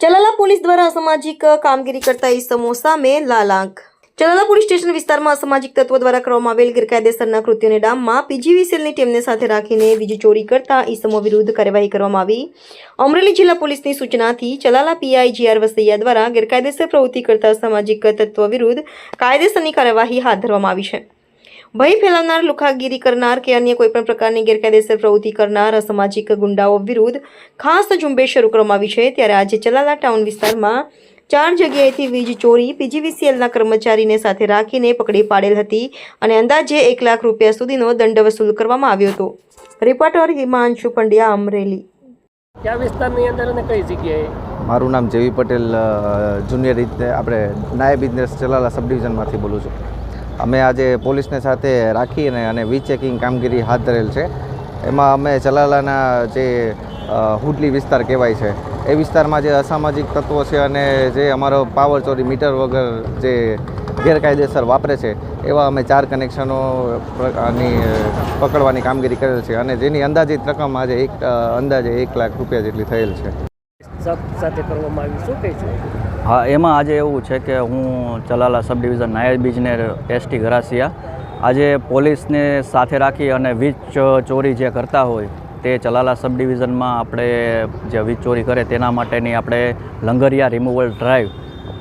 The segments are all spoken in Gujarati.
ચલાલા પોલીસ દ્વારા અસામાજિક કામગીરી કરતા ઇસમો સામે લાલ ચલાલા પોલીસ સ્ટેશન વિસ્તારમાં અસામાજિક તત્વો દ્વારા કરવામાં આવેલ ગેરકાયદેસરના કૃત્યોને ડામમાં પીજીવીસીએલની ટીમને સાથે રાખીને વીજ ચોરી કરતા ઈસમો વિરુદ્ધ કાર્યવાહી કરવામાં આવી. અમરેલી જિલ્લા પોલીસની સૂચનાથી ચલાલા પીઆઈ જીઆર વસૈયા દ્વારા ગેરકાયદેસર પ્રવૃત્તિ કરતા સામાજિક તત્વો વિરુદ્ધ કાયદેસરની કાર્યવાહી હાથ ધરવામાં આવી છે. ભય ફેલાવનાર લુખાગીરી કરનાર કે અન્ય કોઈપણ પ્રકારની ગેરકાયદેસર પ્રવૃત્તિ કરનાર અસામાજિક ગુંડાઓ વિરુદ્ધ ખાસ ઝુંબેશ શરૂ કરવામાં આવી છે. ત્યારે આજે ચલાલા ટાઉન વિસ્તારમાં ચાર જગ્યાએથી વીજ ચોરી પીજીવીસીએલના કર્મચારીને સાથે રાખીને પકડી પાડેલ હતી અને અંદાજે એક લાખ રૂપિયા સુધીનો દંડ વસૂલ કરવામાં આવ્યો હતો. રિપોર્ટર હિમાંશુ પંડ્યા અમરેલી. કયા વિસ્તારની અંદર અને કઈ જગ્યાએ? મારું નામ જેવી પટેલ જુનિયર રીતે આપણે નાયબ ઇજનેર ચલાલા સબ ડિવિઝનમાંથી બોલું છું. અમે આજે પોલીસને સાથે રાખીને અને વી ચેકિંગ કામગીરી હાથ ધરેલ છે. એમાં અમે ચલાલાના જે હુડલી વિસ્તાર કહેવાય છે, એ વિસ્તારમાં જે અસામાજિક તત્વો છે અને જે અમારો પાવર ચોરી મીટર વગર જે ગેરકાયદેસર વાપરે છે, એવા અમે ચાર કનેક્શનો પકડવાની કામગીરી કરેલ છે અને જેની અંદાજિત રકમ આજે એક અંદાજે એક લાખ રૂપિયા જેટલી થયેલ છે. સાથે કરવામાં આવ્યું શું કહીશું? હા, એમાં આજે એવું છે કે હું ચલાલા સબ ડિવિઝન નાયબ ઇજનેર એસટી ઘરાસિયા. આજે પોલીસને સાથે રાખી અને વીજ ચોરી જે કરતા હોય તે ચલાલા સબ ડિવિઝનમાં આપણે જે વીજ ચોરી કરે તેના માટેની આપણે લંગરિયા રિમૂવલ ડ્રાઈવ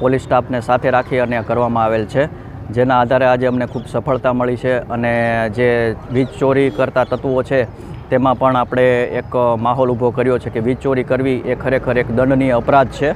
પોલીસ સ્ટાફને સાથે રાખી અને કરવામાં આવેલ છે. જેના આધારે આજે અમને ખૂબ સફળતા મળી છે અને જે વીજ ચોરી કરતા તત્વો છે તેમાં પણ આપણે એક માહોલ ઊભો કર્યો છે કે વીજ ચોરી કરવી એ ખરેખર એક દંડનીય અપરાધ છે.